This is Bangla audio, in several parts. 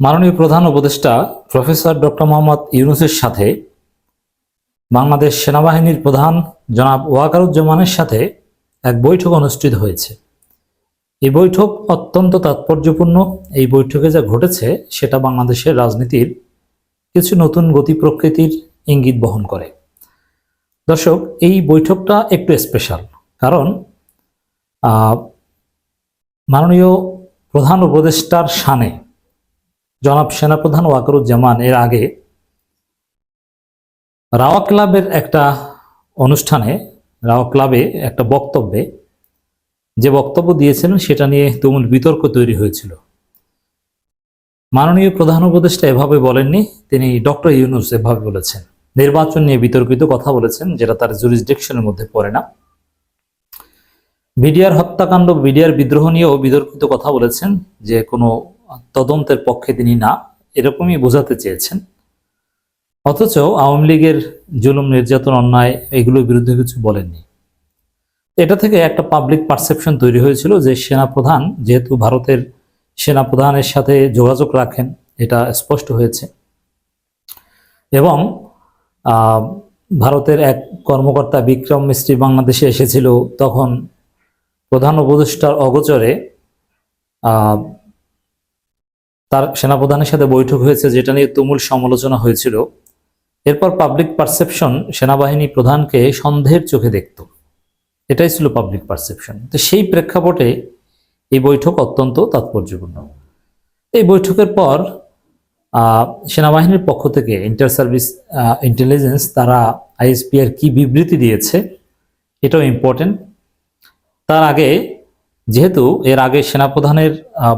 মাননীয় প্রধান উপদেষ্টা প্রফেসর ডক্টর মোহাম্মদ ইউনুসের সাথে বাংলাদেশ সেনাবাহিনীর প্রধান জনাব ওয়াকারুজ্জামানের সাথে এক বৈঠক অনুষ্ঠিত হয়েছে। এই বৈঠক অত্যন্ত তাৎপর্যপূর্ণ। এই বৈঠকে যা ঘটেছে সেটা বাংলাদেশের রাজনীতির কিছু নতুন গতি প্রকৃতির ইঙ্গিত বহন করে। দর্শক, এই বৈঠকটা একটু স্পেশাল কারণ মাননীয় প্রধান উপদেষ্টার শানে জনাব সেনাপ্রধান ওয়াকরুজ্জামান, এর আগে রাওয়া ক্লাবের একটা অনুষ্ঠানে, রাওয়া ক্লাবে একটা বক্তব্যে যে বক্তব্য দিয়েছিলেন, সেটা নিয়ে তুমুল বিতর্ক তৈরি হয়েছিল। মাননীয় প্রধান উপদেষ্টা এভাবে বলেননি, তিনি ডক্টর ইউনুস এভাবে বলেছেন। নির্বাচন নিয়ে বিতর্কিত কথা বলেছেন, যেটা তার জুরিসডিকশনের মধ্যে পড়ে না। বিডিআর হত্যাকাণ্ড, বিডিআর বিদ্রোহ নিয়েও বিতর্কিত কথা বলেছেন যে কোনো তদন্তের পক্ষে তিনি না, এরকমই বোঝাতে চেয়েছেন। অথচ আওয়ামী লীগের জুলুম, নির্যাতন, অন্যায় এগুলোর বিরুদ্ধে কিছু বলেননি। এটা থেকে একটা পাবলিক পারসেপশন তৈরি হয়েছিল যে সেনাপ্রধান, যেহেতু ভারতের সেনাপ্রধানের সাথে যোগাযোগ রাখেন, এটা স্পষ্ট হয়েছে। এবং ভারতের এক কর্মকর্তা বিক্রম মিস্ত্রি বাংলাদেশে এসেছিল, তখন প্রধান উপদেষ্টার অগোচরে তার সেনাপ্রধানের সাথে বৈঠক হয়েছে, যেটা নিয়ে তুমুল সমালোচনা হয়েছিল। এরপর পাবলিক পারসেপশন সেনাবাহিনী প্রধানকে সন্দেহের চোখে দেখত। এটাই ছিল পাবলিক পারসেপশন তো সেই প্রেক্ষাপটে এই বৈঠক অত্যন্ত তাৎপর্যপূর্ণ। এই বৈঠকের পর সেনাবাহিনীর পক্ষ থেকে ইন্টার সার্ভিস ইন্টেলিজেন্স তারা আইএসপিআর কি বিবৃতি দিয়েছে, এটাও ইম্পর্টেন্ট তার আগে যেহেতু এর আগে সেনাপ্রধানের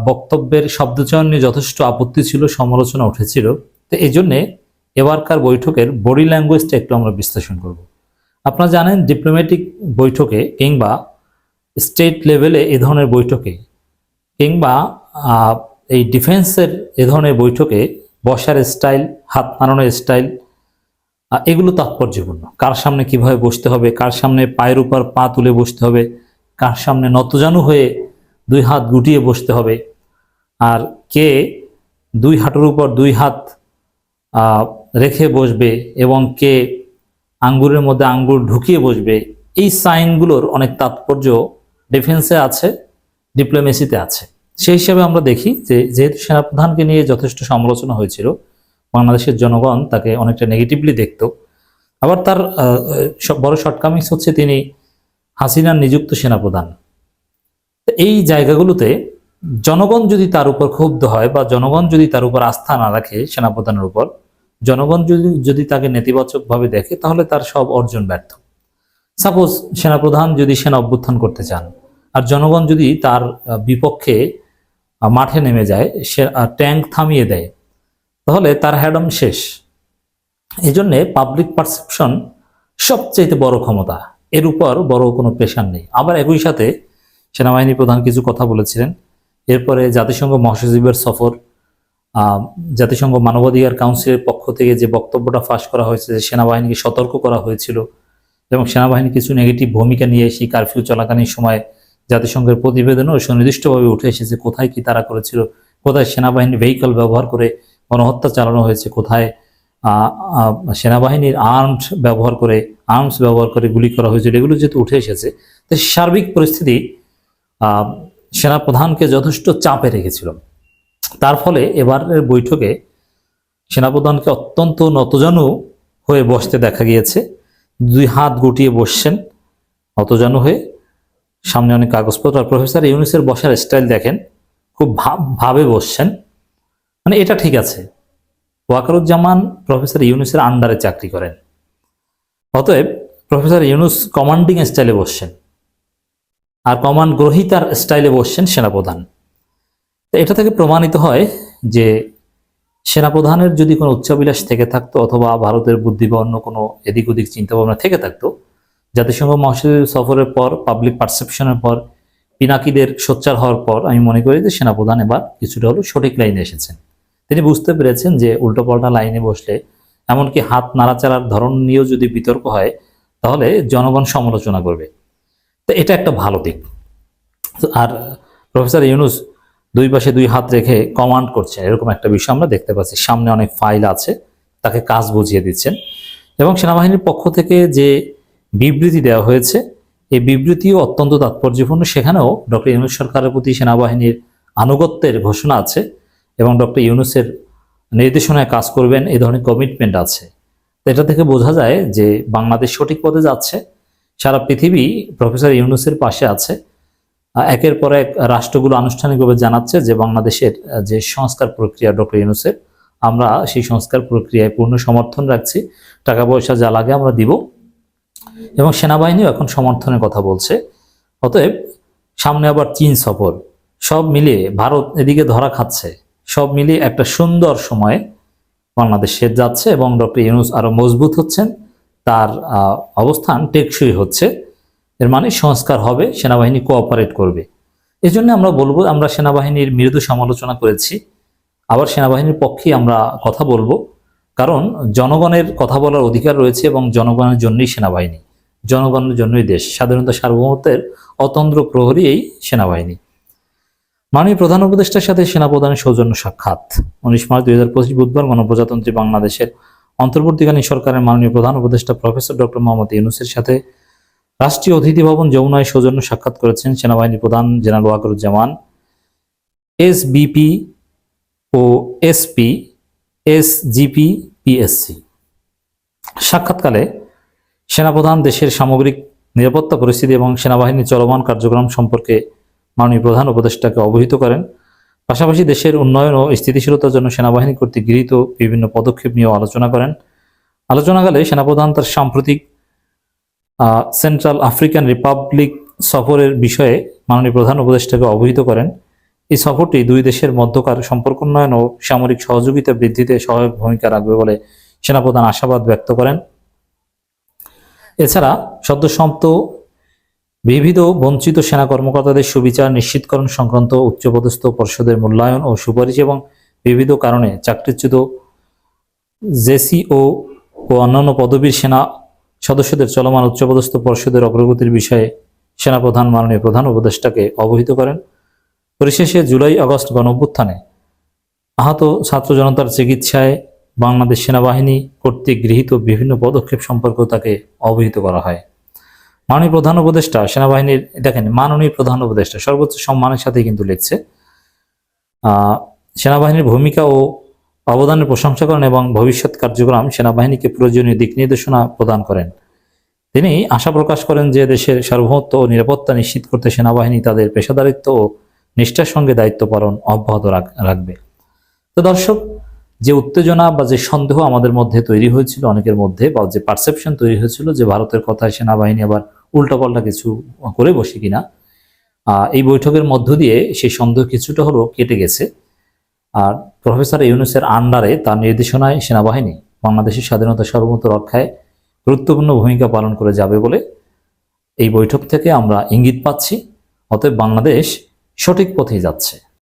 বক্তব্যের শব্দচয়ন নিয়ে যথেষ্ট আপত্তি ছিল, সমালোচনা উঠেছিল, তো এই জন্যে এবারকার বৈঠকের বডি ল্যাঙ্গুয়েজটা একটু আমরা বিশ্লেষণ করব। আপনারা জানেন, ডিপ্লোম্যাটিক বৈঠকে কিংবা স্টেট লেভেলে এ ধরনের বৈঠকে কিংবা এই ডিফেন্সের এ ধরনের বৈঠকে বসার স্টাইল, হাত নাড়ানোর স্টাইল এগুলো তাৎপর্যপূর্ণ। কার সামনে কীভাবে বসতে হবে, কার সামনে পায়ের উপর পা তুলে বসতে হবে কার সামনে নতজানু হয়ে দুই হাত গুটিয়ে বসতে হবে? আর কে দুই হাঁটুর উপর দুই হাত রেখে বসবে এবং কে আঙ্গুরের মধ্যে আঙ্গুর ঢুকিয়ে বসবে? এই সাইনগুলোর অনেক তাৎপর্য ডিফেন্সে আছে, ডিপ্লোমেসিতে আছে। সেই হিসাবে আমরা দেখি যে যেহেতু সেনাপ্রধানকে নিয়ে যথেষ্ট সমালোচনা হয়েছিল, বাংলাদেশের জনগণ তাকে অনেকটা নেগেটিভলি দেখত। আবার তার বড় শর্টকামিংস হচ্ছে তিনি হাসিনার নিযুক্ত সেনাপ্রধান। এই জায়গাগুলোতে জনগণ যদি তার উপর ক্ষুব্ধ হয় বা জনগণ যদি তার উপর আস্থা না রাখে সেনাপ্রধানের উপর, জনগণ যদি যদি তাকে নেতিবাচকভাবে দেখে, তাহলে তার সব অর্জন ব্যর্থ। সাপোজ সেনাপ্রধান যদি সেনা অভ্যুত্থান করতে চান, আর জনগণ যদি তার বিপক্ষে মাঠে নেমে যায়, সে ট্যাঙ্ক থামিয়ে দেয়, তাহলে তার হ্যাডম শেষ। এই জন্যে পাবলিক পারসেপশন সবচেয়ে বড় ক্ষমতা। এর উপর বড় কোনো প্রেশার নেই। আবার একই সাথে সেনাবাহিনী প্রধান কিছু কথা বলেছিলেন। এরপরে জাতিসংঘ মহাসচিবের সফর জাতিসংঘ মানবাধিকার কাউন্সিলের পক্ষ থেকে যে বক্তব্যটা ফাঁস করা হয়েছে যে সেনাবাহিনীকে সতর্ক করা হয়েছিল এবং সেনাবাহিনী কিছু নেগেটিভ ভূমিকা নিয়ে সেই কারফিউ চলাকালীন সময় জাতিসংঘের প্রতিবেদনও সুনির্দিষ্টভাবে উঠে এসেছে কোথায় কি তারা করেছিল, কোথায় সেনাবাহিনী ভেহিকল ব্যবহার করে গণহত্যা চালানো হয়েছে, কোথায় সেনাবাহিনীর আর্মস ব্যবহার করে আর্মস ব্যবহার করে গুলি করা হয়েছিল, এগুলো যেহেতু উঠে এসেছে, তো সার্বিক পরিস্থিতি সেনাপ্রধানকে যথেষ্ট চাপে রেখেছিল। তার ফলে এবারের বৈঠকে সেনাপ্রধানকে অত্যন্ত নতজানু হয়ে বসতে দেখা গিয়েছে। দুই হাত গুটিয়ে বসছেন, নতজানু হয়ে। সামনে অনেক কাগজপত্র, আর প্রফেসর ইউনুসের বসার স্টাইল দেখেন, খুব ভাবে বসছেন। মানে এটা ঠিক আছে ওয়াকারুজ্জামান প্রফেসর ইউনুসের আন্ডারে চাকরি করেন। অতএব প্রফেসর ইউনুস কমান্ডিং স্টাইলে বসছেন। আর কমান্ড গ্রহিতার স্টাইলে বসছেন সেনাপ্রধান। এটা থেকে প্রমাণিত হয় যে সেনাপ্রধানের যদি কোনো উচ্চাবিলাস থেকে থাকতো অথবা ভারতের বুদ্ধি বা অন্য কোনো এদিক ওদিক চিন্তাভাবনা থেকে থাকতো, জাতিসংঘ মহাসচিব সফরের পর পাবলিক পারসেপশনের পর, পিনাকিদের সোচ্চার হওয়ার পর, আমি মনে করি যে সেনাপ্রধান এবার কিছুটা হলেও সঠিক লাইনে এসেছেন। তিনি বুঝতে পেরেছেন যে উল্টোপাল্টা লাইনে বসলে, এমনকি হাত নাড়াচাড়ার ধরন নিয়েও যদি বিতর্ক হয়, তাহলে জনগণ সমালোচনা করবে। তো এটা একটা ভালো দিক। আর প্রফেসর ইউনুস দুই পাশে দুই হাত রেখে কমান্ড করছেন। এরকম একটা বিষয় আমরা দেখতে পাচ্ছি। সামনে অনেক ফাইল আছে, তাকে কাজ বুঝিয়ে দিচ্ছেন। এবং সেনাবাহিনীর পক্ষ থেকে যে বিবৃতি দেওয়া হয়েছে, এই বিবৃতিও অত্যন্ত তাৎপর্যপূর্ণ। সেখানেও ডক্টর ইউনুস সরকারের প্রতি সেনাবাহিনীর আনুগত্যের ঘোষণা আছে। এবং ডক্টর ইউনুসের নির্দেশনায় কাজ করবেন এই ধরনের কমিটমেন্ট আছে। এটা থেকে বোঝা যায় যে বাংলাদেশ সঠিক পথে যাচ্ছে। সারা পৃথিবী প্রফেসর ইউনুসের পাশে আছে। একের পর এক রাষ্ট্রগুলো আনুষ্ঠানিকভাবে জানাচ্ছে যে বাংলাদেশের যে সংস্কার প্রক্রিয়া ডক্টর ইউনুসের, আমরা সেই সংস্কার প্রক্রিয়ায় পূর্ণ সমর্থন রাখছি। টাকা পয়সা যা লাগে আমরা দিব। এবং সেনাবাহিনীও এখন সমর্থনের কথা বলছে। অতএব সামনে আবার চীন সফর। সব মিলিয়ে ভারত এদিকে ধরা খাচ্ছে। সব মিলিয়ে একটা সুন্দর সময়ে বাংলাদেশে যাচ্ছে এবং ডক্টর ইউনুস আরও মজবুত হচ্ছেন। তার অবস্থান টেকসই হচ্ছে। এর মানে সংস্কার হবে, সেনাবাহিনী কোঅপারেট করবে। এই জন্য আমরা বলব, আমরা সেনাবাহিনীর মৃদু সমালোচনা করেছি। আবার সেনাবাহিনীর পক্ষে আমরা কথা বলব। কারণ জনগণের কথা বলার অধিকার রয়েছে এবং জনগণের জন্যই সেনাবাহিনী। জনগণের জন্যই দেশ। স্বাধীনতা সার্বভৌমত্বের অতন্দ্র প্রহরী এই সেনাবাহিনী। মাননীয় প্রধান উপদেষ্টার সাথে সেনাপ্রধানের সৌজন্য সাক্ষাৎ। উনিশ মার্চ দুই হাজার পঁচিশ বুধবার গণপ্রজাতন্ত্রী বাংলাদেশের অন্তর্বর্তীকালীন সরকারের মাননীয় প্রধান উপদেষ্টা প্রফেসর ডক্টর মোহাম্মদ ইউনুসের সাথে রাষ্ট্রীয় অতিথি ভবন যমুনায় সৌজন্য সাক্ষাৎ করেছেন সেনাবাহিনী প্রধান general Wakeruzzaman S SBP O SP, SGP, PSC. সাক্ষাৎকালে সেনাপ্রধান দেশের সামগ্রিক নিরাপত্তা পরিস্থিতি এবং সেনাবাহিনীর চলমান কার্যক্রম সম্পর্কে মাননীয় প্রধান উপদেষ্টাকে অবহিত করেন। পাশাপাশি দেশের উন্নয়ন ও স্থিতিশীলতার জন্য সেনাবাহিনী কর্তৃক গৃহীত বিভিন্ন পদক্ষেপ নিয়েও আলোচনা করেন। আলোচনাকালে সেনাপ্রধান তার সাম্প্রতিক সেন্ট্রাল আফ্রিকান রিপাবলিক সফরের বিষয়ে মাননীয় প্রধান উপদেষ্টাকে অবহিত করেন। এই সফরটি দুই দেশের মধ্যকার সম্পর্ক উন্নয়ন ও সামরিক সহযোগিতা বৃদ্ধিতে সহায়ক ভূমিকা রাখবে বলে সেনাপ্রধান আশাবাদ ব্যক্ত করেন। এছাড়া সদ্যসমাপ্ত বিবিধ বঞ্চিত সেনা কর্মকর্তাদের সুবিচার নিশ্চিতকরণ সংক্রান্ত উচ্চপদস্থ পর্ষদের মূল্যায়ন ও সুপারিশ এবং বিবিধ কারণে চাকরিচ্যুত জেসিও ও অন্যান্য পদবীর সেনা সদস্যদের চলমান উচ্চপদস্থ পর্ষদের অগ্রগতির বিষয়ে সেনাপ্রধান মাননীয় প্রধান উপদেষ্টাকে অবহিত করেন। পরিশেষে জুলাই আগস্ট গণঅভ্যুত্থানে আহত ছাত্র জনতার চিকিৎসায় বাংলাদেশ সেনাবাহিনী কর্তৃক গৃহীত বিভিন্ন পদক্ষেপ সম্পর্কেও তাকে অবহিত করা হয়। মাননীয় প্রধান উপদেষ্টা, সেনাবাহিনীর, দেখেন, মাননীয় প্রধান উপদেষ্টা, সর্বোচ্চ সম্মানের সাথে কিন্তু লিখছে সেনাবাহিনীর ভূমিকা ও অবদানের প্রশংসা করেন এবং ভবিষ্যৎ কার্যক্রম সেনাবাহিনীকে প্রয়োজনীয় দিক নির্দেশনা প্রদান করেন। তিনি আশা প্রকাশ করেন যে দেশের সার্বভৌমত্ব ও নিরাপত্তা নিশ্চিত করতে সেনাবাহিনী তাদের পেশাদারিত্ব ও নিষ্ঠার সঙ্গে দায়িত্ব পালন অব্যাহত রাখ- রাখবে। তো দর্শক, যে উত্তেজনা বা যে সন্দেহ আমাদের মধ্যে তৈরি হয়েছিল, অনেকের মধ্যে বা যে পারসেপশন তৈরি হয়েছিল যে ভারতের কথায় সেনাবাহিনী আবার উল্টাপাল্টা কিছু করে বসে কিনা। এই বৈঠকের মধ্য দিয়ে সেই সন্দেহ কিছুটা হলেও কেটে গেছে। আর প্রফেসর ইউনুসের আন্ডারে তার নির্দেশনায় সেনাবাহিনী বাংলাদেশের স্বাধীনতা সার্বভৌমত্ব রক্ষায় গুরুত্বপূর্ণ ভূমিকা পালন করে যাবে বলে এই বৈঠক থেকে আমরা ইঙ্গিত পাচ্ছি। অতএব বাংলাদেশ সঠিক পথেই যাচ্ছে।